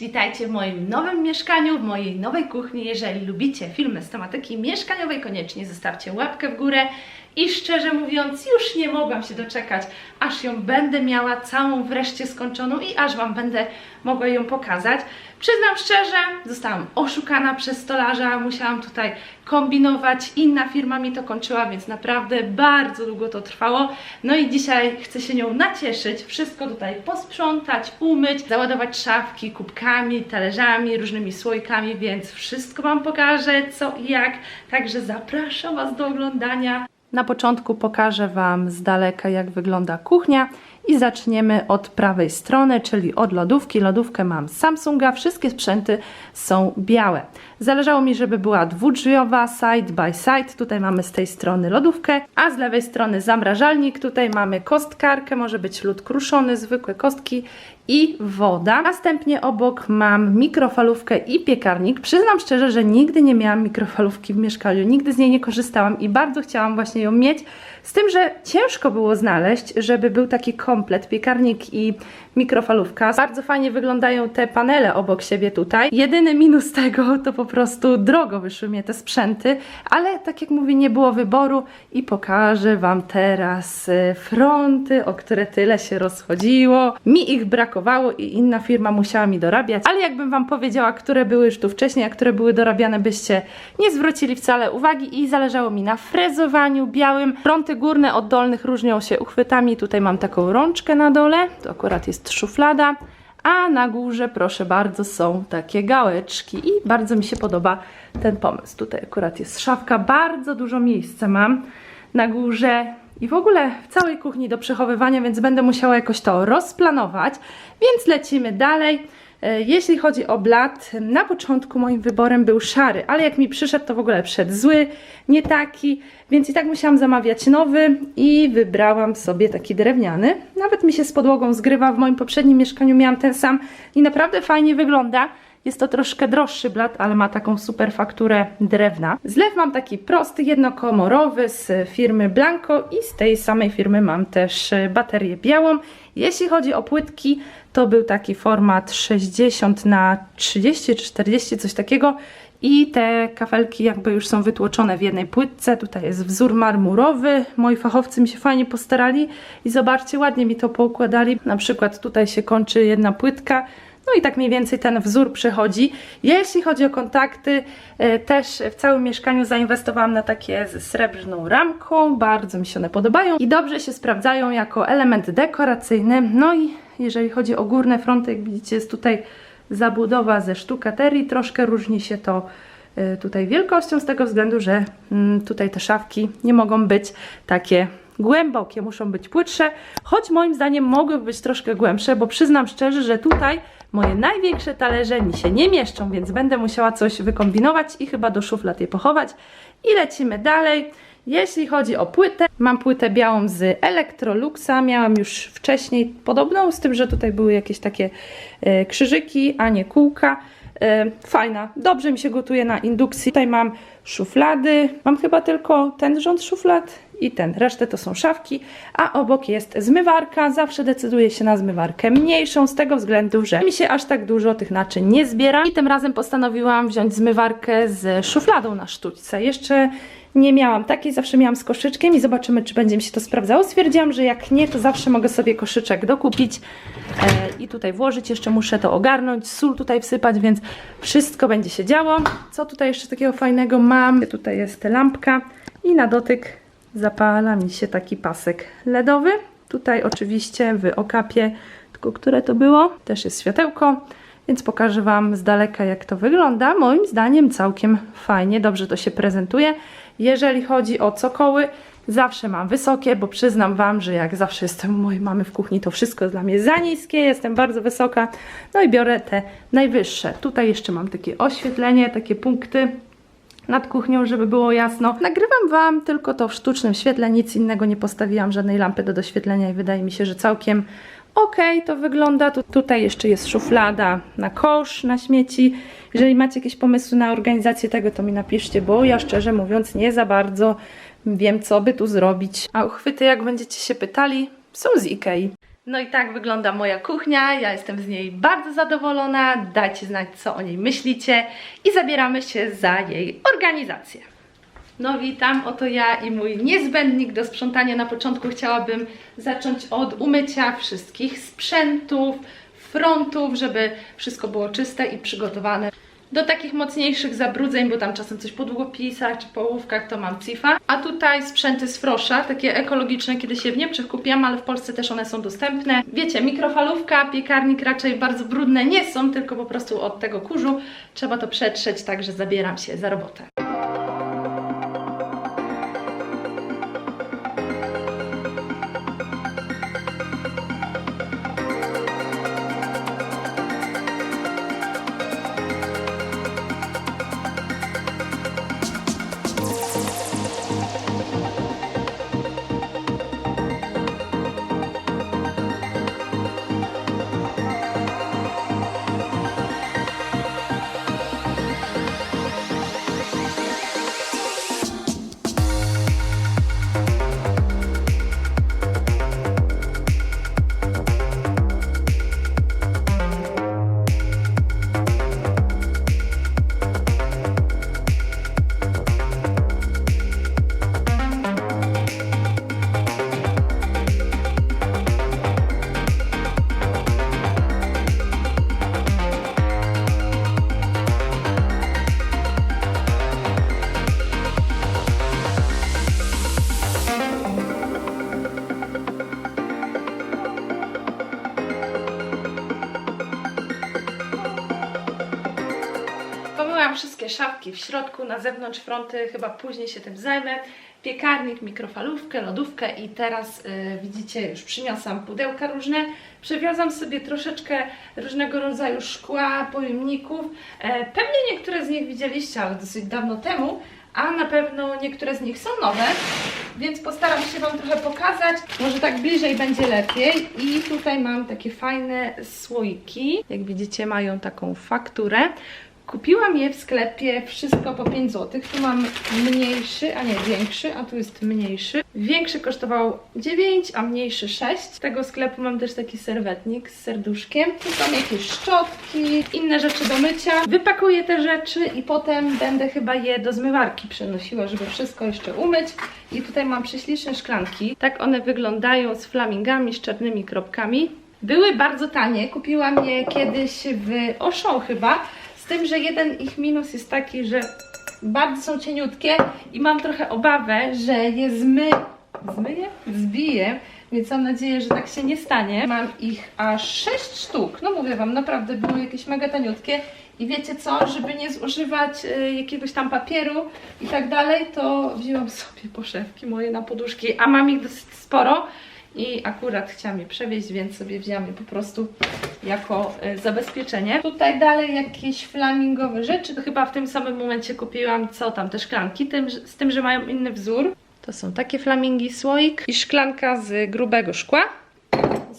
Witajcie w moim nowym mieszkaniu, w mojej nowej kuchni. Jeżeli lubicie filmy z tematyki mieszkaniowej, koniecznie zostawcie łapkę w górę. I szczerze mówiąc, już nie mogłam się doczekać, aż ją będę miała całą wreszcie skończoną i aż Wam będę mogła ją pokazać. Przyznam szczerze, zostałam oszukana przez stolarza, musiałam tutaj kombinować, inna firma mi to kończyła, więc naprawdę bardzo długo to trwało. No i dzisiaj chcę się nią nacieszyć, wszystko tutaj posprzątać, umyć, załadować szafki kubkami, talerzami, różnymi słoikami, więc wszystko Wam pokażę, co i jak. Także zapraszam Was do oglądania. Na początku pokażę Wam z daleka, jak wygląda kuchnia i zaczniemy od prawej strony, czyli od lodówki. Lodówkę mam Samsunga, wszystkie sprzęty są białe. Zależało mi, żeby była dwudrzwiowa, side by side. Tutaj mamy z tej strony lodówkę, a z lewej strony zamrażalnik. Tutaj mamy kostkarkę, może być lód kruszony, zwykłe kostki i woda. Następnie obok mam mikrofalówkę i piekarnik. Przyznam szczerze, że nigdy nie miałam mikrofalówki w mieszkaniu, nigdy z niej nie korzystałam i bardzo chciałam właśnie ją mieć. Z tym, że ciężko było znaleźć, żeby był taki komplet, piekarnik i mikrofalówka. Bardzo fajnie wyglądają te panele obok siebie tutaj. Jedyny minus tego to po prostu drogo wyszły mnie te sprzęty, ale tak jak mówię, nie było wyboru i pokażę Wam teraz y, fronty, o które tyle się rozchodziło. Mi ich brakowało i inna firma musiała mi dorabiać, ale jakbym Wam powiedziała, które były już tu wcześniej, a które były dorabiane, byście nie zwrócili wcale uwagi i zależało mi na frezowaniu białym. Fronty górne od dolnych różnią się uchwytami. Tutaj mam taką rączkę na dole, to akurat jest szuflada, a na górze, proszę bardzo, są takie gałeczki i bardzo mi się podoba ten pomysł. Tutaj akurat jest szafka, bardzo dużo miejsca mam na górze i w ogóle w całej kuchni do przechowywania, więc będę musiała jakoś to rozplanować, więc lecimy dalej. E, Jeśli chodzi o blat, na początku moim wyborem był szary, ale jak mi przyszedł, to w ogóle przyszedł zły, nie taki, więc i tak musiałam zamawiać nowy i wybrałam sobie taki drewniany. Nawet mi się z podłogą zgrywa, w moim poprzednim mieszkaniu miałam ten sam i naprawdę fajnie wygląda. Jest to troszkę droższy blat, ale ma taką super fakturę drewna. Zlew mam taki prosty, jednokomorowy z firmy Blanco i z tej samej firmy mam też baterię białą. Jeśli chodzi o płytki, to był taki format 60 na 30 czy 40, coś takiego. I te kafelki jakby już są wytłoczone w jednej płytce. Tutaj jest wzór marmurowy. Moi fachowcy mi się fajnie postarali i zobaczcie, ładnie mi to poukładali. Na przykład tutaj się kończy jedna płytka. No i tak mniej więcej ten wzór przechodzi. Jeśli chodzi o kontakty, e, też w całym mieszkaniu zainwestowałam na takie z srebrną ramką. Bardzo mi się one podobają i dobrze się sprawdzają jako element dekoracyjny. No i jeżeli chodzi o górne fronty, jak widzicie jest tutaj zabudowa ze sztukaterii. Troszkę różni się to y, tutaj wielkością z tego względu, że mm, tutaj te szafki nie mogą być takie głębokie, muszą być płytsze, choć moim zdaniem mogłyby być troszkę głębsze, bo przyznam szczerze, że tutaj moje największe talerze mi się nie mieszczą, więc będę musiała coś wykombinować i chyba do szuflad je pochować. I lecimy dalej. Jeśli chodzi o płytę, mam płytę białą z Electroluxa, miałam już wcześniej podobną, z tym, że tutaj były jakieś takie e, krzyżyki, a nie kółka. E, fajna, dobrze mi się gotuje na indukcji. Tutaj mam szuflady, mam chyba tylko ten rząd szuflad i ten, resztę to są szafki, a obok jest zmywarka. Zawsze decyduję się na zmywarkę mniejszą z tego względu, że mi się aż tak dużo tych naczyń nie zbiera. I tym razem postanowiłam wziąć zmywarkę z szufladą na sztućce. Jeszcze nie miałam takiej, zawsze miałam z koszyczkiem i zobaczymy, czy będzie mi się to sprawdzało. Stwierdziłam, że jak nie, to zawsze mogę sobie koszyczek dokupić e, i tutaj włożyć. Jeszcze muszę to ogarnąć, sól tutaj wsypać, więc wszystko będzie się działo. Co tutaj jeszcze takiego fajnego mam? Tutaj jest lampka i na dotyk zapala mi się taki pasek LEDowy. Tutaj oczywiście w okapie, tylko które to było, też jest światełko, więc pokażę Wam z daleka jak to wygląda. Moim zdaniem całkiem fajnie, dobrze to się prezentuje. Jeżeli chodzi o cokoły, zawsze mam wysokie, bo przyznam Wam, że jak zawsze jestem u mojej mamy w kuchni, to wszystko jest dla mnie za niskie, jestem bardzo wysoka, no i biorę te najwyższe. Tutaj jeszcze mam takie oświetlenie, takie punkty, nad kuchnią, żeby było jasno. Nagrywam Wam tylko to w sztucznym świetle, nic innego nie postawiłam, żadnej lampy do doświetlenia i wydaje mi się, że całkiem ok to wygląda. Tu, tutaj jeszcze jest szuflada na kosz, na śmieci. Jeżeli macie jakieś pomysły na organizację tego, to mi napiszcie, bo ja szczerze mówiąc nie za bardzo wiem, co by tu zrobić. A uchwyty, jak będziecie się pytali, są z Ikei. No i tak wygląda moja kuchnia. Ja jestem z niej bardzo zadowolona. Dajcie znać, co o niej myślicie i zabieramy się za jej organizację. No witam, oto ja i mój niezbędnik do sprzątania. Na początku chciałabym zacząć od umycia wszystkich sprzętów, frontów, żeby wszystko było czyste i przygotowane. Do takich mocniejszych zabrudzeń, bo tam czasem coś po długopisach czy po ołówkach, to mam Cifa. A tutaj sprzęty z Frosza, takie ekologiczne, kiedy się w Niemczech kupiłam, ale w Polsce też one są dostępne. Wiecie, mikrofalówka, piekarnik raczej bardzo brudne nie są, tylko po prostu od tego kurzu trzeba to przetrzeć, także zabieram się za robotę. W środku, na zewnątrz fronty, chyba później się tym zajmę. Piekarnik, mikrofalówkę, lodówkę i teraz y, widzicie, już przyniosłam pudełka różne. Przywiozłam sobie troszeczkę różnego rodzaju szkła, pojemników. E, pewnie niektóre z nich widzieliście, ale dosyć dawno temu, a na pewno niektóre z nich są nowe, więc postaram się Wam trochę pokazać. Może tak bliżej będzie lepiej. I tutaj mam takie fajne słoiki. Jak widzicie, mają taką fakturę. Kupiłam je w sklepie, wszystko po 5 zł. Tu mam mniejszy, a nie większy, a tu jest mniejszy. Większy kosztował 9, a mniejszy 6. Z tego sklepu mam też taki serwetnik z serduszkiem. Tu są jakieś szczotki, inne rzeczy do mycia. Wypakuję te rzeczy i potem będę chyba je do zmywarki przenosiła, żeby wszystko jeszcze umyć. I tutaj mam prześliczne szklanki. Tak one wyglądają z flamingami, z czarnymi kropkami. Były bardzo tanie. Kupiłam je kiedyś w Auchan chyba. Tym, że jeden ich minus jest taki, że bardzo są cieniutkie i mam trochę obawę, że je zmy... zmyję? Zbiję, więc mam nadzieję, że tak się nie stanie. Mam ich aż 6 sztuk. No mówię Wam, naprawdę były jakieś mega taniutkie. I wiecie co, żeby nie zużywać y, jakiegoś tam papieru i tak dalej, to wzięłam sobie poszewki moje na poduszki, a mam ich dosyć sporo i akurat chciałam je przewieźć, więc sobie wzięłam je po prostu jako e, zabezpieczenie. Tutaj dalej jakieś flamingowe rzeczy, chyba w tym samym momencie kupiłam, co tam, te szklanki, tym, z tym, że mają inny wzór. To są takie flamingi, słoik i szklanka z grubego szkła.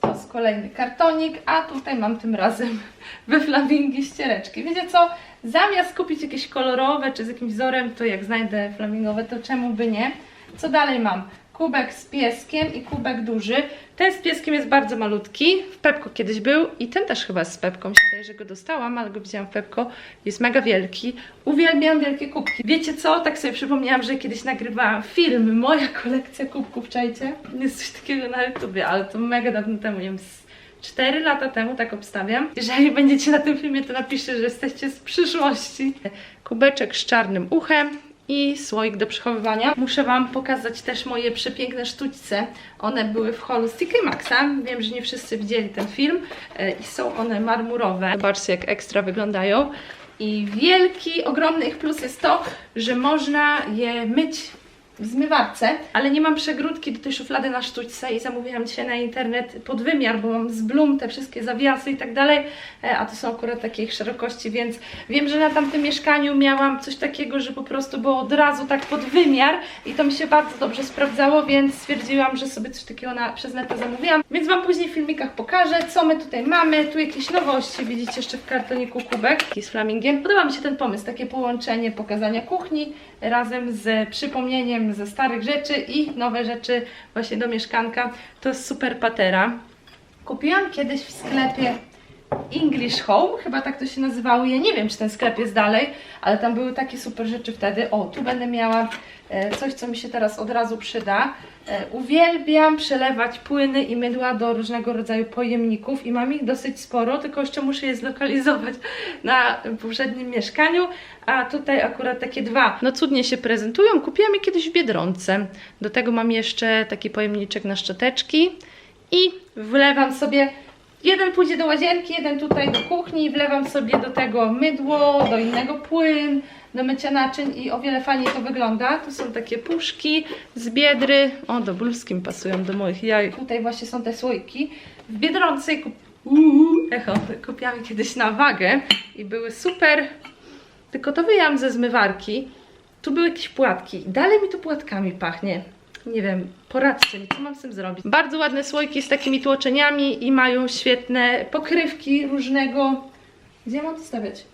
To jest kolejny kartonik, a tutaj mam tym razem we flamingi ściereczki. Wiecie co? Zamiast kupić jakieś kolorowe czy z jakimś wzorem, to jak znajdę flamingowe, to czemu by nie? Co dalej mam? Kubek z pieskiem i kubek duży. Ten z pieskiem jest bardzo malutki. W Pepko kiedyś był i ten też chyba z Pepką. Się wydaje, że go dostałam, ale go widziałam w Pepko. Jest mega wielki. Uwielbiam wielkie kubki. Wiecie co? Tak sobie przypomniałam, że kiedyś nagrywałam film. Moja kolekcja kubków, czajcie? Jest coś takiego na YouTubie, ale to mega dawno temu, wiem, z 4 lata temu, tak obstawiam. Jeżeli będziecie na tym filmie, to napiszcie, że jesteście z przyszłości. Kubeczek z czarnym uchem i słoik do przechowywania. Muszę Wam pokazać też moje przepiękne sztućce. One były w holu TK Maxa. Wiem, że nie wszyscy widzieli ten film e, i są one marmurowe. Zobaczcie, jak ekstra wyglądają. I wielki, ogromny ich plus jest to, że można je myć w zmywarce, ale nie mam przegródki do tej szuflady na sztućce i zamówiłam dzisiaj na internet pod wymiar, bo mam z Bloom te wszystkie zawiasy i tak dalej, e, a to są akurat takiej szerokości, więc wiem, że na tamtym mieszkaniu miałam coś takiego, że po prostu było od razu tak pod wymiar i to mi się bardzo dobrze sprawdzało, więc stwierdziłam, że sobie coś takiego na, przez netę zamówiłam, więc Wam później w filmikach pokażę, co my tutaj mamy, tu jakieś nowości, widzicie jeszcze w kartoniku kubek. Z flamingiem. Podoba mi się ten pomysł, takie połączenie pokazania kuchni razem z przypomnieniem ze starych rzeczy i nowe rzeczy właśnie do mieszkanka. To jest super patera. Kupiłam kiedyś w sklepie English Home, chyba tak to się nazywało. Ja nie wiem, czy ten sklep jest dalej, ale tam były takie super rzeczy wtedy. O, tu będę miała e, coś, co mi się teraz od razu przyda. E, uwielbiam przelewać płyny i mydła do różnego rodzaju pojemników i mam ich dosyć sporo, tylko jeszcze muszę je zlokalizować na poprzednim mieszkaniu, a tutaj akurat takie dwa. No cudnie się prezentują, kupiłam je kiedyś w Biedronce. Do tego mam jeszcze taki pojemniczek na szczoteczki i wlewam sobie Jeden pójdzie do łazienki, jeden tutaj do kuchni, wlewam sobie do tego mydło, do innego płyn, do mycia naczyń i o wiele fajniej to wygląda. Tu są takie puszki z biedry, o do bluzki mi pasują, do moich jaj. Tutaj właśnie są te słoiki. W Biedronce kup... Uuu, echo, kupiłam kiedyś na wagę i były super, tylko to wyjęłam ze zmywarki. Tu były jakieś płatki. Dalej mi tu płatkami pachnie. Nie wiem, poradźcie mi, co mam z tym zrobić. Bardzo ładne słoiki z takimi tłoczeniami i mają świetne pokrywki różnego... Gdzie mam to stawiać?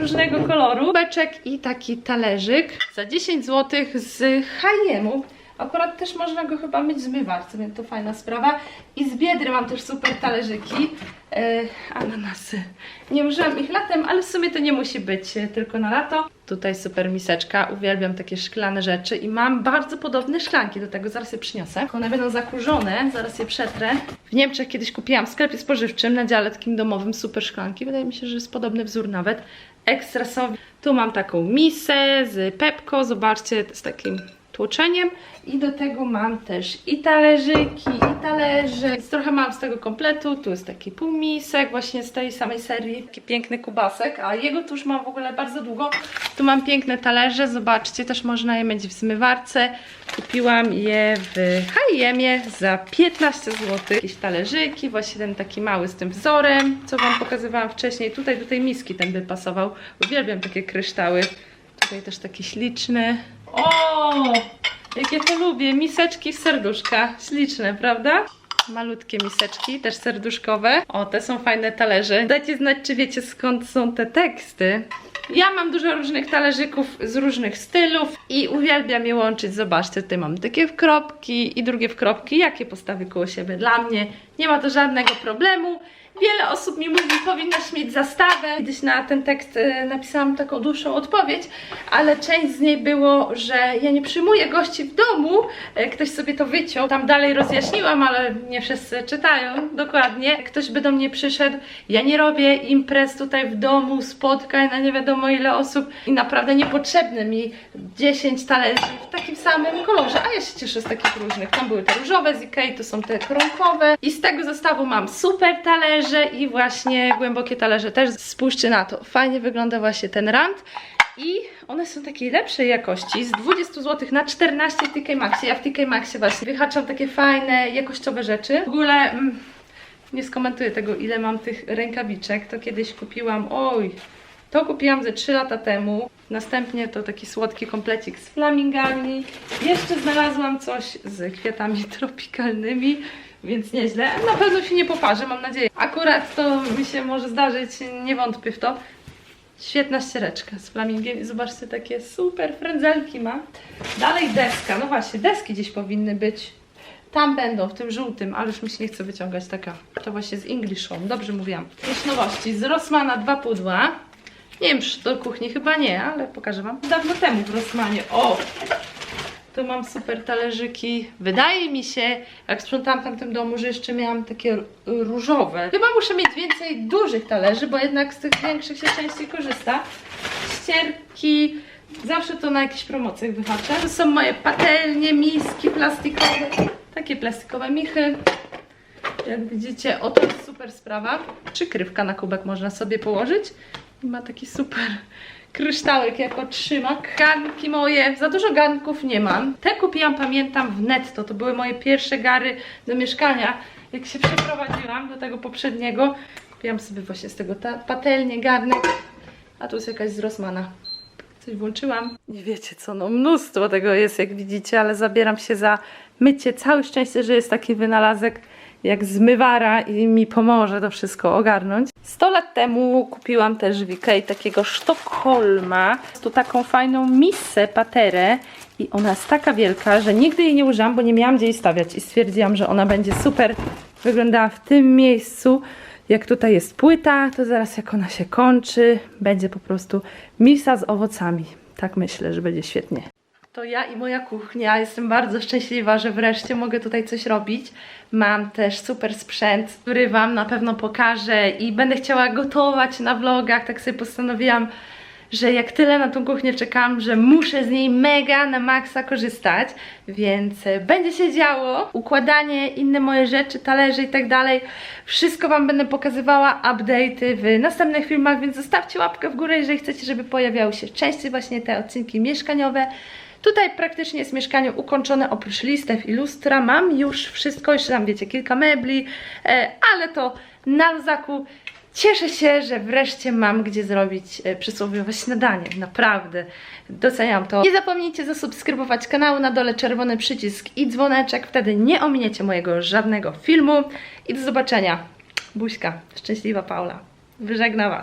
Różnego koloru. Beczek i taki talerzyk za 10 zł z H&M-u. Akurat też można go chyba mieć zmywarce, więc to fajna sprawa. I z Biedry mam też super talerzyki. E, ananasy. Nie użyłam ich latem, ale w sumie to nie musi być e, tylko na lato. Tutaj super miseczka. Uwielbiam takie szklane rzeczy i mam bardzo podobne szklanki do tego. Zaraz je przyniosę. One będą zakurzone, zaraz je przetrę. W Niemczech kiedyś kupiłam w sklepie spożywczym na dziale takim domowym super szklanki. Wydaje mi się, że jest podobny wzór nawet. Ekstra. Tu mam taką misę z Pepko. Zobaczcie, z takim tłoczeniem i do tego mam też i talerzyki, i talerze, więc trochę mam z tego kompletu, tu jest taki półmisek właśnie z tej samej serii, taki piękny kubasek, a jego tu już mam w ogóle bardzo długo, tu mam piękne talerze, zobaczcie, też można je mieć w zmywarce, kupiłam je w H&Mie za 15 zł, jakieś talerzyki, właśnie ten taki mały z tym wzorem, co Wam pokazywałam wcześniej, tutaj do tej miski ten by pasował, uwielbiam takie kryształy, tutaj też taki śliczny, o, jakie to lubię. Miseczki w serduszka. Śliczne, prawda? Malutkie miseczki, też serduszkowe. O, te są fajne talerze. Dajcie znać, czy wiecie skąd są te teksty. Ja mam dużo różnych talerzyków z różnych stylów i uwielbiam je łączyć. Zobaczcie, tutaj mam takie kropki i drugie w kropki. Jakie postawy koło siebie? Dla mnie nie ma to żadnego problemu. Wiele osób mi mówi, powinnaś mieć zastawę. Kiedyś na ten tekst e, napisałam taką dłuższą odpowiedź, ale część z niej było, że ja nie przyjmuję gości w domu. E, Ktoś sobie to wyciął. Tam dalej rozjaśniłam, ale nie wszyscy czytają dokładnie. Ktoś by do mnie przyszedł. Ja nie robię imprez tutaj w domu, spotkań na nie wiadomo ile osób i naprawdę niepotrzebne mi 10 talerzy w takim samym kolorze. A ja się cieszę z takich różnych. Tam były te różowe z Ikei, tu są te koronkowe. I z tego zestawu mam super talerze i właśnie głębokie talerze też. Spójrzcie na to. Fajnie wygląda właśnie ten rand. I one są takiej lepszej jakości, z 20 zł na 14 w TK Maxie. Ja w TK Maxie właśnie wyhaczam takie fajne, jakościowe rzeczy. W ogóle mm, nie skomentuję tego, ile mam tych rękawiczek. To kiedyś kupiłam, oj, to kupiłam ze 3 lata temu. Następnie to taki słodki komplecik z flamingami. Jeszcze znalazłam coś z kwiatami tropikalnymi, więc nieźle. Na pewno się nie poparzę, mam nadzieję. Akurat to mi się może zdarzyć, nie wątpię w to. Świetna ściereczka z flamingiem zobaczcie, takie super frędzelki ma. Dalej deska, no właśnie, deski gdzieś powinny być. Tam będą, w tym żółtym, ale już mi się nie chce wyciągać taka. To właśnie z English Home, dobrze mówiłam. Jakieś nowości, z Rossmana dwa pudła. Nie wiem, czy do kuchni chyba nie, ale pokażę Wam. Dawno temu w Rossmanie. O! Tu mam super talerzyki. Wydaje mi się, jak sprzątałam w tamtym domu, że jeszcze miałam takie różowe. Chyba muszę mieć więcej dużych talerzy, bo jednak z tych większych się częściej korzysta. Ścierki. Zawsze to na jakichś promocjach wyhaczę. To są moje patelnie, miski plastikowe. Takie plastikowe michy. Jak widzicie, oto jest super sprawa. Przykrywka na kubek można sobie położyć. I ma taki super kryształek jako trzymak. Garnki moje, za dużo garnków nie mam. Te kupiłam, pamiętam, w netto. To były moje pierwsze gary do mieszkania. Jak się przeprowadziłam do tego poprzedniego, kupiłam sobie właśnie z tego patelnię, garnek. A tu jest jakaś z Rossmana. Coś włączyłam. Nie wiecie co, no mnóstwo tego jest, jak widzicie, ale zabieram się za mycie. Całe szczęście, że jest taki wynalazek jak zmywara i mi pomoże to wszystko ogarnąć. 100 lat temu kupiłam też w Ikei takiego Sztokholma. Tu taką fajną misę, paterę i ona jest taka wielka, że nigdy jej nie użyłam, bo nie miałam gdzie jej stawiać i stwierdziłam, że ona będzie super wyglądała w tym miejscu. Jak tutaj jest płyta, to zaraz jak ona się kończy, będzie po prostu misa z owocami. Tak myślę, że będzie świetnie. To ja i moja kuchnia. Jestem bardzo szczęśliwa, że wreszcie mogę tutaj coś robić. Mam też super sprzęt, który Wam na pewno pokażę i będę chciała gotować na vlogach. Tak sobie postanowiłam, że jak tyle na tą kuchnię czekam, że muszę z niej mega na maksa korzystać, więc e, będzie się działo. Układanie, inne moje rzeczy, talerze i tak dalej. Wszystko Wam będę pokazywała, update'y w następnych filmach, więc zostawcie łapkę w górę, jeżeli chcecie, żeby pojawiały się częściej właśnie te odcinki mieszkaniowe. Tutaj praktycznie jest mieszkanie ukończone, oprócz listew i lustra. Mam już wszystko, jeszcze tam wiecie, kilka mebli, e, ale to na luzaku. Cieszę się, że wreszcie mam gdzie zrobić e, przysłowiowe śniadanie. Naprawdę doceniam to. Nie zapomnijcie zasubskrybować kanału, na dole czerwony przycisk i dzwoneczek, wtedy nie ominiecie mojego żadnego filmu. I do zobaczenia. Buźka, szczęśliwa Paula. Wyżegna Was.